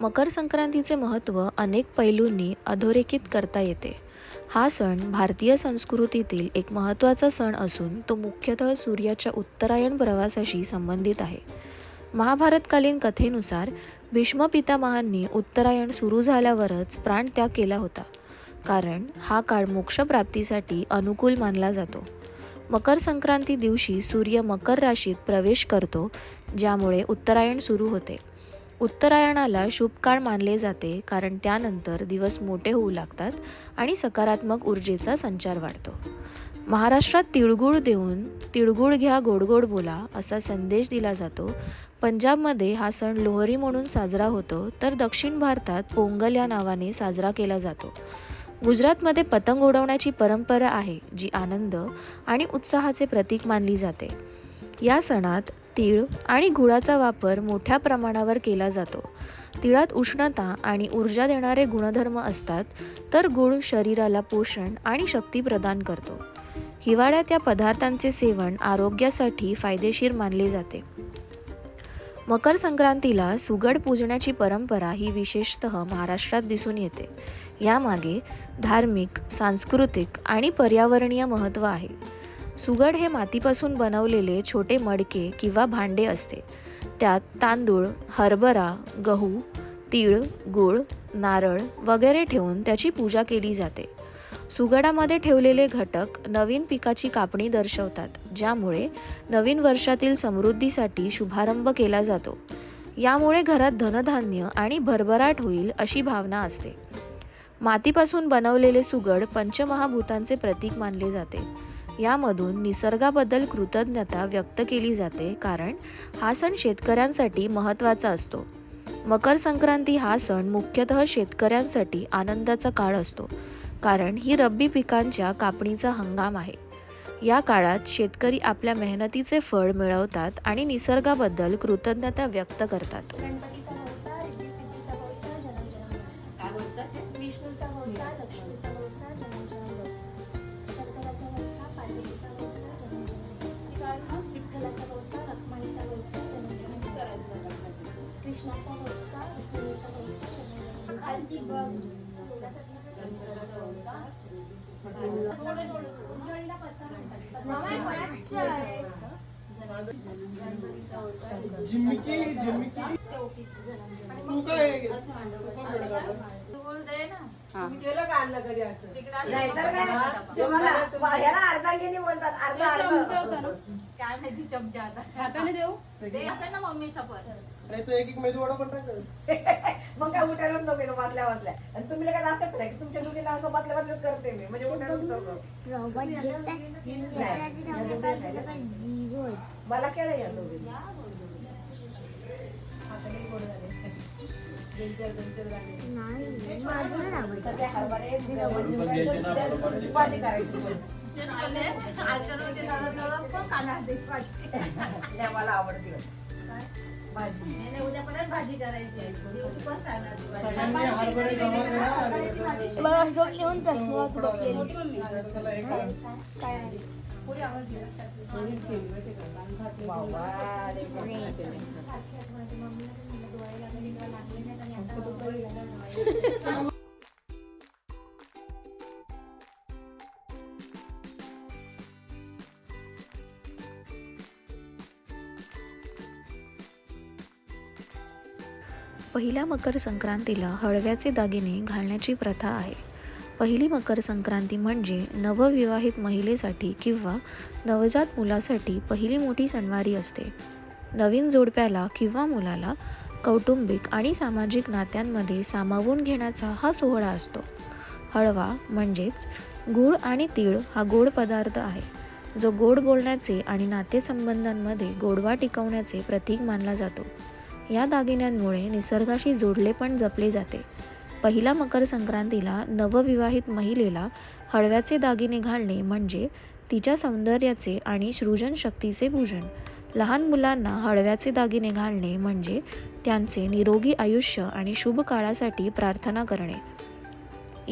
मकर संक्रांतीचे महत्त्व अनेक पैलूंनी अधोरेखित करता येते. हा सण भारतीय संस्कृतीतील एक महत्त्वाचा सण असून तो मुख्यतः सूर्याच्या उत्तरायण प्रवासाशी संबंधित आहे. महाभारतकालीन कथेनुसार भीष्म पितामहांनी उत्तरायण सुरू झाल्यावरच प्राणत्याग केला होता. कारण हा काळ मोक्षप्राप्तीसाठी अनुकूल मानला जातो. मकर संक्रांती दिवशी सूर्य मकर राशीत प्रवेश करतो ज्यामुळे उत्तरायण सुरू होते. उत्तरायणाला शुभ काळ मानले जाते कारण त्यानंतर दिवस मोठे होऊ लागतात आणि सकारात्मक ऊर्जेचा संचार वाढतो. महाराष्ट्रात तिळगुळ देऊन तिळगुळ घ्या गोड गोड बोला असा संदेश दिला जातो. पंजाबमध्ये हा सण लोहरी म्हणून साजरा होतो तर दक्षिण भारतात पोंगल या नावाने साजरा केला जातो. गुजरातमध्ये पतंग उडवण्याची परंपरा आहे जी आनंद आणि उत्साहाचे प्रतीक मानली जाते. या सणात तीळ आणि गुळाचा वापर मोठ्या प्रमाणावर केला जातो. तिळात उष्णता आणि ऊर्जा देणारे गुणधर्म असतात तर गुळ शरीराला पोषण आणि शक्ती प्रदान करतो. हिवाळ्यात या पदार्थांचे सेवन आरोग्यासाठी फायदेशीर मानले जाते. मकर संक्रांतीला सुगड पूजण्याची परंपरा ही विशेषतः महाराष्ट्रात दिसून येते. यामागे धार्मिक सांस्कृतिक आणि पर्यावरणीय महत्त्व आहे. सुगड हे मातीपासून बनवलेले छोटे मडके किंवा भांडे असते. त्यात तांदूळ हरभरा गहू तीळ गूळ नारळ वगैरे ठेवून त्याची पूजा केली जाते. सुगडामध्ये ठेवलेले घटक नवीन पिकाची कापणी दर्शवतात ज्यामुळे नवीन वर्षातील समृद्धीसाठी शुभारंभ केला जातो. यामुळे घरात धनधान्य आणि भरभराट होईल अशी भावना असते. मातीपासून बनवलेले सुगड पंचमहाभूतांचे प्रतीक मानले जाते. यामधून निसर्गाबद्दल कृतज्ञता व्यक्त केली जाते कारण हा सण शेतकऱ्यांसाठी महत्त्वाचा असतो. मकर संक्रांती हा सण मुख्यतः शेतकऱ्यांसाठी आनंदाचा काळ असतो कारण ही रब्बी पिकांच्या कापणीचा हंगाम आहे. या काळात शेतकरी आपल्या मेहनतीचे फळ मिळवतात आणि निसर्गाबद्दल कृतज्ञता व्यक्त करतात. कृष्णाचा जनम जनम भवसा. खालती बघ उजळीला जिमिकी जिमिकी तू काय केलं का आणलं कधी असं? नाहीतर काय? तुम्हाला ह्याला अर्धांगिनी बोलतात अर्धा अर्ध. काय माहिती चमचा आता. हाताने देऊ? ते असं ना मम्मीचा पण. अरे तो एक एक मेदू वडा पण टाक मग काय उठायला नको मधल्या मधल्या आणि तुम्ही लगेच असं की तुमच्या दोघीला असं मधल्या मधल्याच करते मी. म्हणजे उठायला नको. मला केलं या करायची नाही, मला आवडते. भाजी. उद्या परत भाजी करायची आहे. तू पण सांगणार तू भाजी. सगळ्यांनी हरभरे गव्हा करा. आणि मला असं लिहून प्रश्न थोडा त्याला एक आहे. काय आहे? पहिल्या मकर संक्रांतीला हळव्याचे दागिने घालण्याची प्रथा आहे. पहिली मकर संक्रांती म्हणजे नवविवाहित महिलेसाठी किंवा नवजात मुलासाठी पहिली मोठी सणवारी असते. नवीन जोडप्याला किंवा मुलाला कौटुंबिक आणि सामाजिक नात्यांमध्ये सामावून घेण्याचा हा सोहळा असतो. हळवा म्हणजेच गूळ आणि तीळ हा गोड पदार्थ आहे. जो गोड बोलण्याचे आणि नातेसंबंधांमध्ये गोडवा टिकवण्याचे प्रतीक मानला जातो. या दागिन्यांमुळे निसर्गाशी जोडले पण जपले जाते. पहिल्या मकर संक्रांतीला नवविवाहित महिलेला हळव्याचे दागिने घालणे म्हणजे तिच्या सौंदर्याचे आणि सृजन शक्तीचे पूजन. लहान मुलांना हळव्याचे दागिने घालणे म्हणजे त्यांचे निरोगी आयुष्य आणि शुभ काळासाठी प्रार्थना करणे.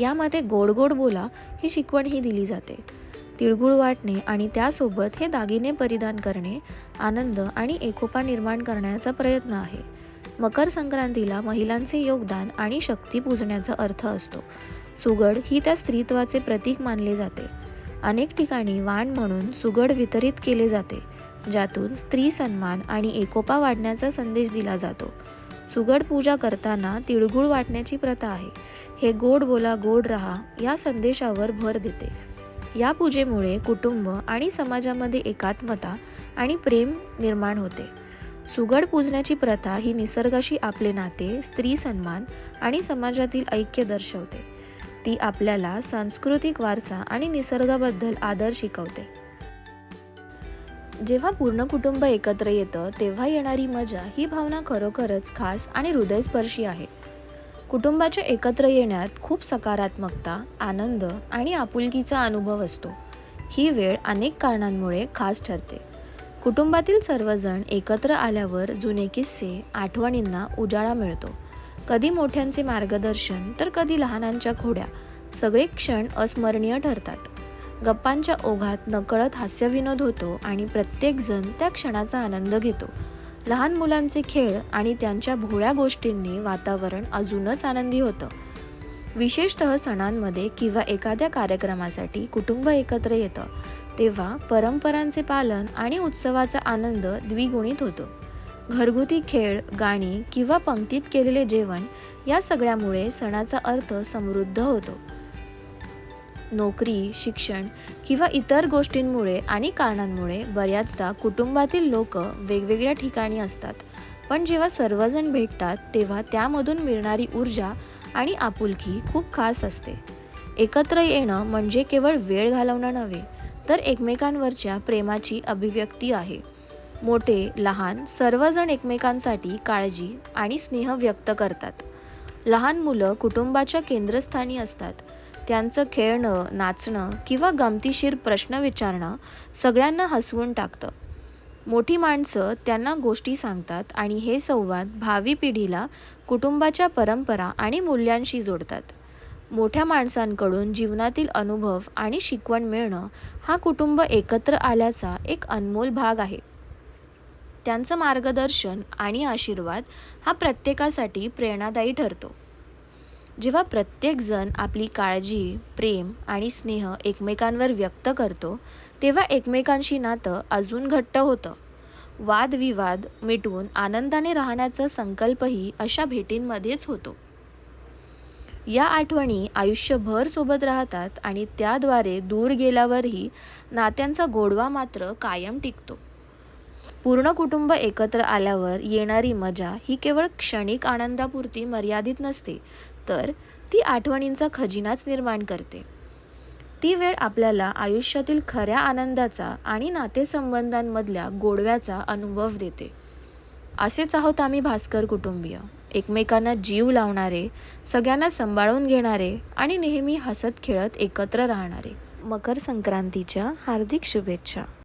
यामध्ये गोड गोड बोला ही शिकवणही दिली जाते. तिळगुळ वाटणे आणि त्यासोबत हे दागिने परिधान करणे आनंद आणि एकोपा निर्माण करण्याचा प्रयत्न आहे. मकर संक्रांतीला महिलांचे योगदान आणि शक्ती पूजण्याचा अर्थ असतो. सुगड ही त्या स्त्रीत्वाचे प्रतीक मानले जाते. अनेक ठिकाणी वाण म्हणून सुगड वितरित केले जाते ज्यातून स्त्री सन्मान आणि एकोपा वाढण्याचा संदेश दिला जातो. सुगड पूजा करताना तिळगुळ वाटण्याची प्रथा आहे. हे गोड बोला गोड रहा या संदेशावर भर देते. या पूजेमुळे कुटुंब आणि समाजामध्ये एकात्मता आणि प्रेम निर्माण होते. सुगड पूजण्याची प्रथा ही निसर्गाशी आपले नाते स्त्री सन्मान आणि समाजातील ऐक्य दर्शवते. ती आपल्याला सांस्कृतिक वारसा आणि निसर्गाबद्दल आदर शिकवते. जेव्हा पूर्ण कुटुंब एकत्र येतं तेव्हा येणारी मजा ही भावना खरोखरच खास आणि हृदयस्पर्शी आहे. कुटुंबाच्या एकत्र येण्यात खूप सकारात्मकता आनंद आणि आपुलकीचा अनुभव असतो. ही वेळ अनेक कारणांमुळे खास ठरते. कुटुंबातील सर्वजण एकत्र आल्यावर जुने किस्से आठवणींना उजाळा मिळतो. कधी मोठ्यांचे मार्गदर्शन तर कधी लहानांच्या खोड्या सगळे क्षण अस्मरणीय ठरतात. गप्पांच्या ओघात नकळत हास्यविनोद होतो आणि प्रत्येकजण त्या क्षणाचा आनंद घेतो. लहान मुलांचे खेळ आणि त्यांच्या भोळ्या गोष्टींनी वातावरण अजूनच आनंदी होतं. विशेषतः सणांमध्ये किंवा एखाद्या कार्यक्रमासाठी कुटुंब एकत्र येतं. तेव्हा परंपरांचे पालन आणि उत्सवाचा आनंद द्विगुणित होतो. घरगुती खेळ गाणी किंवा पंक्तीत केलेले जेवण या सगळ्यामुळे सणाचा अर्थ समृद्ध होतो. नोकरी शिक्षण किंवा इतर गोष्टींमुळे आणि कारणांमुळे बऱ्याचदा कुटुंबातील लोक वेगवेगळ्या ठिकाणी असतात. पण जेव्हा सर्वजण भेटतात तेव्हा त्यामधून मिळणारी ऊर्जा आणि आपुलकी खूप खास असते. एकत्र येणं म्हणजे केवळ वेळ घालवणं नव्हे तर एकमेकांवरच्या प्रेमाची अभिव्यक्ती आहे. मोठे लहान सर्वजण एकमेकांसाठी काळजी आणि स्नेह व्यक्त करतात. लहान मुलं कुटुंबाच्या केंद्रस्थानी असतात. त्यांचं खेळणं नाचणं किंवा गमतीशीर प्रश्न विचारणं सगळ्यांना हसवून टाकतं. मोठी माणसं त्यांना गोष्टी सांगतात आणि हे संवाद भावी पिढीला कुटुंबाच्या परंपरा आणि मूल्यांशी जोडतात. मोठ्या माणसांकडून जीवनातील अनुभव आणि शिकवण मिळणं हा कुटुंब एकत्र आल्याचा एक अनमोल भाग आहे. त्यांचं मार्गदर्शन आणि आशीर्वाद हा प्रत्येकासाठी प्रेरणादायी ठरतो. जेव्हा प्रत्येकजण आपली काळजी प्रेम आणि स्नेह एकमेकांवर व्यक्त करतो तेव्हा एकमेकांशी नातं अजून घट्ट होतं. वादविवाद मिटवून आनंदाने राहण्याचा संकल्पही अशा भेटींमध्येच होतो. या आठवणी आयुष्यभर सोबत राहतात आणि त्याद्वारे दूर गेल्यावरही नात्यांचा गोडवा मात्र कायम टिकतो. पूर्ण कुटुंब एकत्र आल्यावर येणारी मजा ही केवळ क्षणिक आनंदापुरती मर्यादित नसते तर ती आठवणींचा खजिनाच निर्माण करते. ती वेळ आपल्याला आयुष्यातील खऱ्या आनंदाचा आणि नातेसंबंधांमधल्या गोडव्याचा अनुभव देते. असेच आहोत आम्ही भास्कर कुटुंबीय. एकमेकांना जीव लावणारे सगळ्यांना सांभाळून घेणारे आणि नेहमी हसत खेळत एकत्र राहणारे. मकर संक्रांतीच्या हार्दिक शुभेच्छा.